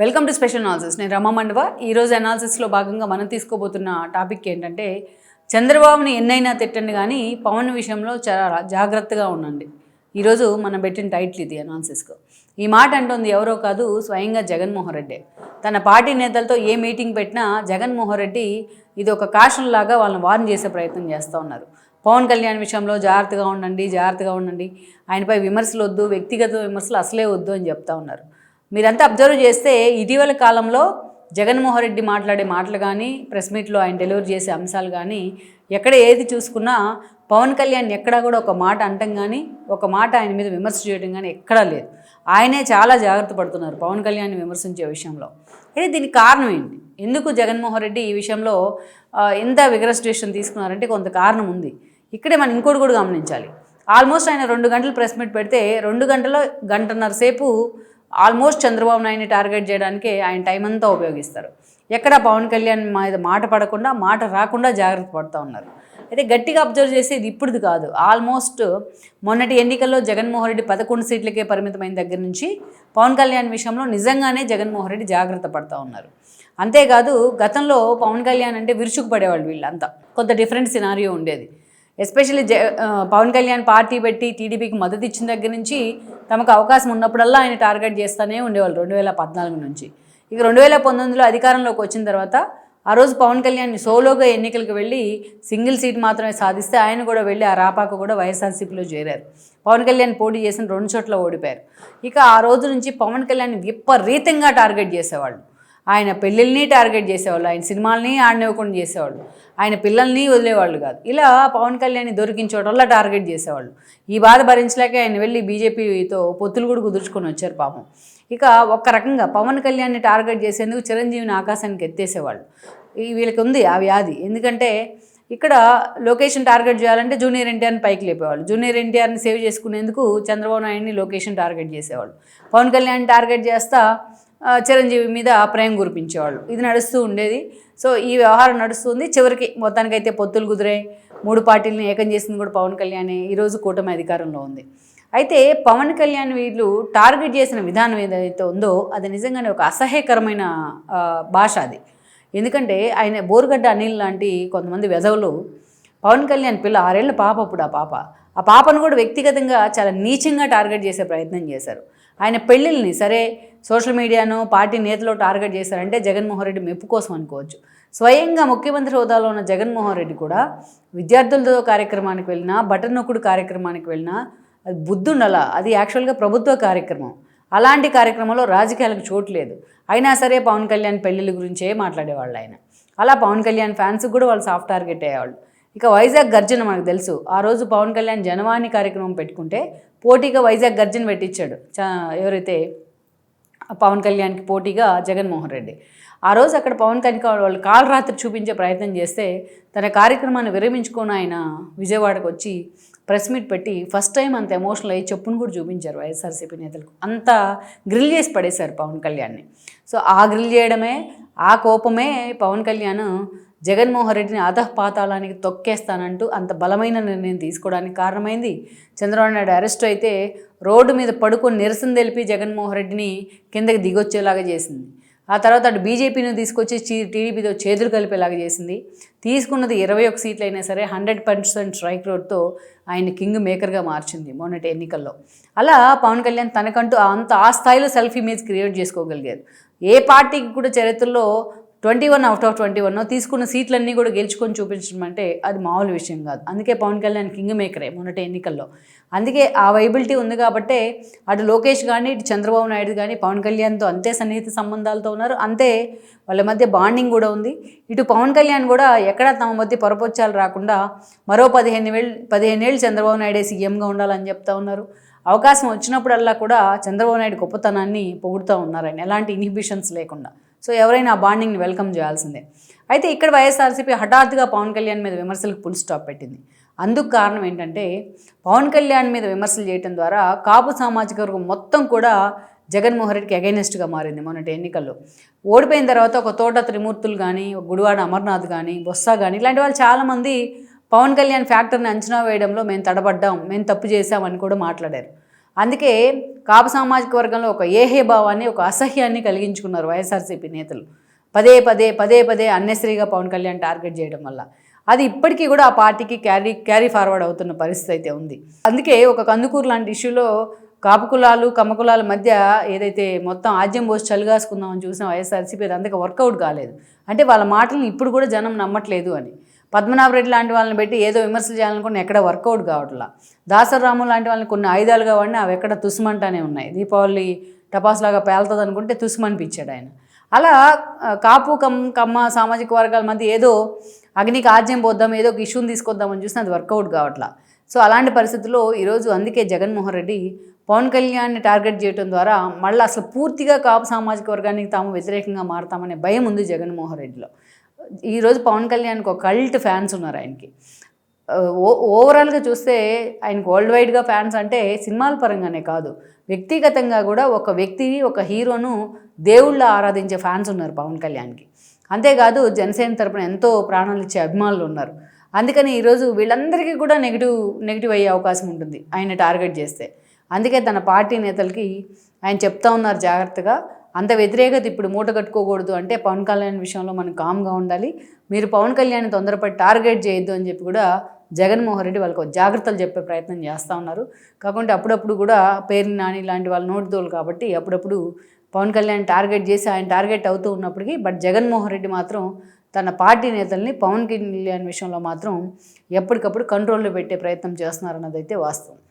Welcome to special analysis. నేను రమా మండవ. ఈరోజు అనాలిసిస్లో భాగంగా మనం తీసుకోబోతున్న టాపిక్ ఏంటంటే చంద్రబాబుని ఎన్నైనా తిట్టండి కానీ పవన్ విషయంలో చాలా జాగ్రత్తగా ఉండండి. ఈరోజు మనం పెట్టిన టైటిల్ ఇది అనాలిసిస్కు ఈ మాట అంటుంది ఎవరో కాదు స్వయంగా జగన్మోహన్ రెడ్డి. తన పార్టీ నేతలతో ఏ మీటింగ్ పెట్టినా జగన్మోహన్ రెడ్డి ఇది ఒక కాషన్ లాగా వాళ్ళని వార్న్ చేసే ప్రయత్నం చేస్తూ ఉన్నారు. పవన్ కళ్యాణ్ విషయంలో జాగ్రత్తగా ఉండండి జాగ్రత్తగా ఉండండి. ఆయనపై విమర్శలు వద్దు వ్యక్తిగత విమర్శలు అసలే వద్దు అని చెప్తా ఉన్నారు. మీరంతా అబ్జర్వ్ చేస్తే ఇటీవల కాలంలో జగన్మోహన్ రెడ్డి మాట్లాడే మాటలు కానీ ప్రెస్ మీట్లో ఆయన డెలివరీ చేసే అంశాలు కానీ ఎక్కడ ఏది చూసుకున్నా పవన్ కళ్యాణ్ ఎక్కడా కూడా ఒక మాట అంటం కానీ ఒక మాట ఆయన మీద విమర్శ చేయడం కానీ ఎక్కడా లేదు. ఆయనే చాలా జాగ్రత్త పడుతున్నారు పవన్ కళ్యాణ్ విమర్శించే విషయంలో. అయితే దీనికి కారణం ఏంటి? ఎందుకు జగన్మోహన్ రెడ్డి ఈ విషయంలో ఎంత విగ్రస్ తీసుకున్నారంటే కొంత కారణం ఉంది. ఇక్కడే మనం ఇంకోటి కూడా గమనించాలి. ఆల్మోస్ట్ ఆయన రెండు గంటలు ప్రెస్ మీట్ పెడితే రెండు గంటల గంటన్నర సేపు ఆల్మోస్ట్ చంద్రబాబు నాయుడిని టార్గెట్ చేయడానికి ఆయన టైం అంతా ఉపయోగిస్తారు. ఎక్కడ పవన్ కళ్యాణ్ మీద మాట పడకుండా మాట రాకుండా జాగ్రత్త పడుతూ ఉన్నారు. అయితే గట్టిగా అబ్జర్వ్ చేసి ఇది ఇప్పుడుది కాదు. ఆల్మోస్ట్ మొన్నటి ఎన్నికల్లో జగన్మోహన్ రెడ్డి పదకొండు సీట్లకే పరిమితమైన దగ్గర నుంచి పవన్ కళ్యాణ్ విషయంలో నిజంగానే జగన్మోహన్ రెడ్డి జాగ్రత్త పడుతూ ఉన్నారు. అంతేకాదు గతంలో పవన్ కళ్యాణ్ అంటే విరుచుకుపడేవాళ్ళు వీళ్ళంతా. కొంత డిఫరెంట్ సినారియో ఉండేది. ఎస్పెషల్లీ జ పవన్ కళ్యాణ్ పార్టీ పెట్టి టీడీపీకి మద్దతు ఇచ్చిన దగ్గర నుంచి తమకు అవకాశం ఉన్నప్పుడల్లా ఆయన టార్గెట్ చేస్తూనే ఉండేవాళ్ళు రెండు వేల పద్నాలుగు నుంచి. ఇక రెండు వేల పంతొమ్మిదిలో అధికారంలోకి వచ్చిన తర్వాత ఆ రోజు పవన్ కళ్యాణ్ సోలోగా ఎన్నికలకు వెళ్ళి సింగిల్ సీట్ మాత్రమే సాధిస్తే ఆయన కూడా వెళ్ళి ఆ రాపాకు కూడా వైఎస్ఆర్సీపీలో చేరారు. పవన్ కళ్యాణ్ పోటీ చేసిన రెండు చోట్ల ఓడిపోయారు. ఇక ఆ రోజు నుంచి పవన్ కళ్యాణ్ విపరీతంగా టార్గెట్ చేసేవాళ్ళు. ఆయన పెళ్ళిళ్ళని టార్గెట్ చేసేవాళ్ళు ఆయన సినిమాలని ఆడనివ్వకుండా చేసేవాళ్ళు ఆయన పిల్లల్ని వదిలేవాళ్ళు కాదు. ఇలా పవన్ కళ్యాణ్ వల్ల టార్గెట్ చేసేవాళ్ళు. ఈ బాధ భరించలేక ఆయన వెళ్ళి బీజేపీతో పొత్తులు కూడా కుదుర్చుకొని వచ్చారు పాపం. ఇక ఒక రకంగా పవన్ కళ్యాణ్ని టార్గెట్ చేసేందుకు చిరంజీవిని ఆకాశానికి ఎత్తేసేవాళ్ళు. వీళ్ళకి ఉంది ఆ వ్యాధి. ఎందుకంటే ఇక్కడ లొకేషన్ టార్గెట్ చేయాలంటే జూనియర్ ఎన్టీఆర్ని పైకి లేపేవాళ్ళు. జూనియర్ ఎన్టీఆర్ని సేవ్ చేసుకునేందుకు చంద్రబాబు నాయుడిని లొకేషన్ టార్గెట్ చేసేవాళ్ళు. పవన్ కళ్యాణ్ టార్గెట్ చేస్తా చిరంజీవి మీద ప్రేమ కురిపించేవాళ్ళు. ఇది నడుస్తూ ఉండేది. సో ఈ వ్యవహారం నడుస్తుంది. చివరికి మొత్తానికైతే పొత్తులు కుదిరే మూడు పార్టీలను ఏకం చేసింది కూడా పవన్ కళ్యాణే. ఈరోజు కూటమి అధికారంలో ఉంది. అయితే పవన్ కళ్యాణ్ వీళ్ళు టార్గెట్ చేసిన విధానం ఏదైతే ఉందో అది నిజంగానే ఒక అసహ్యకరమైన భాష అది. ఎందుకంటే ఆయన బోరుగడ్డ అనిల్ లాంటి కొంతమంది వెధవులు పవన్ కళ్యాణ్ పిల్ల ఆరేళ్ళ పాప అప్పుడు ఆ పాప. ఆ పాపను కూడా వ్యక్తిగతంగా చాలా నీచంగా టార్గెట్ చేసే ప్రయత్నం చేశారు. ఆయన పెళ్ళిళ్ళని సరే సోషల్ మీడియాను పార్టీ నేతలు టార్గెట్ చేశారంటే జగన్మోహన్ రెడ్డి మెప్పు కోసం అనుకోవచ్చు. స్వయంగా ముఖ్యమంత్రి హోదాలో ఉన్న జగన్మోహన్ రెడ్డి కూడా విద్యార్థులతో కార్యక్రమానికి వెళ్ళినా బటన్ నొక్కుడు కార్యక్రమానికి వెళ్ళినా అది బుద్ధి అది యాక్చువల్గా ప్రభుత్వ కార్యక్రమం. అలాంటి కార్యక్రమంలో రాజకీయాలకు చోటు లేదు. అయినా సరే పవన్ కళ్యాణ్ పెళ్ళిళ్ళ గురించే మాట్లాడేవాళ్ళు ఆయన. అలా పవన్ కళ్యాణ్ ఫ్యాన్స్కి కూడా వాళ్ళు సాఫ్ట్ టార్గెట్ అయ్యేవాళ్ళు. ఇక వైజాగ్ గర్జన మనకు తెలుసు. ఆ రోజు పవన్ కళ్యాణ్ జనవాణి కార్యక్రమం పెట్టుకుంటే పోటీగా వైజాగ్ గర్జన పెట్టించాడు. చా ఎవరైతే పవన్ కళ్యాణ్కి పోటీగా జగన్మోహన్ రెడ్డి. ఆ రోజు అక్కడ పవన్ కళ్యాణ్ వాళ్ళు కాలరాత్రి చూపించే ప్రయత్నం చేస్తే తన కార్యక్రమాన్ని విరమించుకొని ఆయన విజయవాడకు వచ్చి ప్రెస్ మీట్ పెట్టి ఫస్ట్ టైం అంత ఎమోషనల్ అయ్యి చెప్పును కూడా చూపించారు వైఎస్ఆర్సీపీ నేతలకు. అంత గ్రిల్ చేసి పడేశారు పవన్ కళ్యాణ్ని. సో ఆ గ్రిల్ చేయడమే ఆ కోపమే పవన్ కళ్యాణ్ జగన్మోహన్ రెడ్డిని అధపాతాళానికి తొక్కేస్తానంటూ అంత బలమైన నిర్ణయం తీసుకోవడానికి కారణమైంది. చంద్రబాబు నాయుడు అరెస్ట్ అయితే రోడ్డు మీద పడుకొని నిరసన తెలిపి జగన్మోహన్ రెడ్డిని కిందకి దిగొచ్చేలాగా చేసింది. ఆ తర్వాత అటు బీజేపీని తీసుకొచ్చి టీడీపీతో చేతులు కలిపేలాగా చేసింది. తీసుకున్నది ఇరవై ఒక సీట్లు అయినా సరే హండ్రెడ్ పర్సెంట్ స్ట్రైక్ రోడ్తో ఆయన కింగ్ మేకర్గా మార్చింది మొన్నటి ఎన్నికల్లో. అలా పవన్ కళ్యాణ్ తనకంటూ అంత ఆ స్థాయిలో సెల్ఫ్ ఇమేజ్ క్రియేట్ చేసుకోగలిగారు ఏ పార్టీకి కూడా చరిత్రలో twenty one out of twenty one తీసుకున్న సీట్లన్నీ కూడా గెలుచుకొని చూపించడం అంటే అది మామూలు విషయం కాదు. అందుకే పవన్ కళ్యాణ్ కింగ్ మేకరే మొన్నటి ఎన్నికల్లో. అందుకే ఆ వైబిలిటీ ఉంది కాబట్టే అటు లోకేష్ కానీ ఇటు చంద్రబాబు నాయుడు కానీ పవన్ కళ్యాణ్తో అంతే సన్నిహిత సంబంధాలతో ఉన్నారు. అంతే వాళ్ళ మధ్య బాండింగ్ కూడా ఉంది. ఇటు పవన్ కళ్యాణ్ కూడా ఎక్కడ తమ మధ్య పొరపొచ్చాలు రాకుండా మరో పదిహేను వేలు పదిహేను ఏళ్ళు చంద్రబాబు నాయుడే సీఎంగా ఉండాలని చెప్తా ఉన్నారు. అవకాశం వచ్చినప్పుడల్లా కూడా చంద్రబాబు నాయుడు గొప్పతనాన్ని పొగుడుతూ ఉన్నారు ఆయన. ఎలాంటి ఇన్హిబిషన్స్ లేకుండా. సో ఎవరైనా ఆ బాండింగ్ని వెల్కమ్ చేయాల్సిందే. అయితే ఇక్కడ వైఎస్ఆర్సీపీ హఠాత్తుగా పవన్ కళ్యాణ్ మీద విమర్శలకు పుల్ స్టాప్ పెట్టింది. అందుకు కారణం ఏంటంటే పవన్ కళ్యాణ్ మీద విమర్శలు చేయడం ద్వారా కాపు సామాజిక వర్గం మొత్తం కూడా జగన్మోహన్ రెడ్డికి అగైనెస్ట్గా మారింది మొన్నటి ఎన్నికల్లో. ఓడిపోయిన తర్వాత ఒక తోట త్రిమూర్తులు కానీ ఒక గుడివాడ అమర్నాథ్ కానీ బొత్స కానీ ఇలాంటి వాళ్ళు చాలామంది పవన్ కళ్యాణ్ ఫ్యాక్టర్ని అంచనా వేయడంలో మేము తడబడ్డాం మేము తప్పు చేశామని కూడా మాట్లాడారు. అందుకే కాపు సామాజిక వర్గంలో ఒక ఏహే భావాన్ని ఒక అసహ్యాన్ని కలిగించుకున్నారు వైఎస్ఆర్సీపీ నేతలు. పదే పదే పదే పదే అన్నెసరీగా పవన్ కళ్యాణ్ టార్గెట్ చేయడం వల్ల. అది ఇప్పటికీ కూడా ఆ పార్టీకి క్యారీ క్యారీ ఫార్వర్డ్ అవుతున్న పరిస్థితి అయితే ఉంది. అందుకే ఒక కందుకూరు లాంటి ఇష్యూలో కాపు కులాలు కమ్మ కులాల మధ్య ఏదైతే మొత్తం ఆజ్యం పోసి చలిగాసుకుందామని చూసిన వైఎస్ఆర్సీపీ అది అంతగా వర్కౌట్ కాలేదు. అంటే వాళ్ళ మాటలను ఇప్పుడు కూడా జనం నమ్మట్లేదు అని. పద్మనాభరెడ్డి లాంటి వాళ్ళని పెట్టి ఏదో విమర్శలు చేయాలనుకున్న ఎక్కడ వర్కౌట్ కావట్లా? దాసరాము లాంటి వాళ్ళని కొన్ని ఆయుధాలుగా వాడిని అవి ఎక్కడ తుసుమంటానే ఉన్నాయి. దీపావళి టపాసులాగా పేలుతుంది అనుకుంటే తుసుమనిపించాడు ఆయన. అలా కాపు కమ్ కమ్మ సామాజిక వర్గాల మధ్య ఏదో అగ్నికి ఆజ్యం పోద్దాం ఏదో ఒక ఇష్యూని తీసుకొద్దామని చూసినా అది వర్కౌట్ కావట్లా. సో అలాంటి పరిస్థితుల్లో ఈరోజు అందుకే జగన్మోహన్ రెడ్డి పవన్ కళ్యాణ్ని టార్గెట్ చేయడం ద్వారా మళ్ళీ అసలు పూర్తిగా కాపు సామాజిక వర్గానికి తాము వ్యతిరేకంగా మారతామనే భయం ఉంది జగన్మోహన్ రెడ్డిలో. ఈరోజు పవన్ కళ్యాణ్కి ఒక కల్ట్ ఫ్యాన్స్ ఉన్నారు ఆయనకి. ఓవరాల్గా చూస్తే ఆయనకు వరల్డ్ వైడ్గా ఫ్యాన్స్ అంటే సినిమాల పరంగానే కాదు. వ్యక్తిగతంగా కూడా ఒక వ్యక్తిని ఒక హీరోను దేవుళ్ళ ఆరాధించే ఫ్యాన్స్ ఉన్నారు పవన్ కళ్యాణ్కి. అంతేకాదు జనసేన తరపున ఎంతో ప్రాణాలు ఇచ్చే అభిమానులు ఉన్నారు. అందుకని ఈరోజు వీళ్ళందరికీ కూడా నెగిటివ్ నెగిటివ్ అయ్యే అవకాశం ఉంటుంది ఆయన టార్గెట్ చేస్తే. అందుకే తన పార్టీ నేతలకి ఆయన చెప్తా ఉన్నారు జాగ్రత్తగా. అంత వ్యతిరేకత ఇప్పుడు మూట కట్టుకోకూడదు అంటే పవన్ కళ్యాణ్ విషయంలో మనం కామ్గా ఉండాలి. మీరు పవన్ కళ్యాణ్ తొందరపడి టార్గెట్ చేయొద్దు అని చెప్పి కూడా జగన్మోహన్ రెడ్డి వాళ్ళకు జాగ్రత్తలు చెప్పే ప్రయత్నం చేస్తూ ఉన్నారు. కాకుంటే అప్పుడప్పుడు కూడా పేరు నాని లాంటి వాళ్ళ నోటితోలు కాబట్టి అప్పుడప్పుడు పవన్ కళ్యాణ్ టార్గెట్ చేసి ఆయన టార్గెట్ అవుతూ ఉన్నప్పటికీ బట్ జగన్మోహన్ రెడ్డి మాత్రం తన పార్టీ నేతల్ని పవన్ కళ్యాణ్ విషయంలో మాత్రం ఎప్పటికప్పుడు కంట్రోల్లో పెట్టే ప్రయత్నం చేస్తున్నారన్నదైతే వాస్తవం.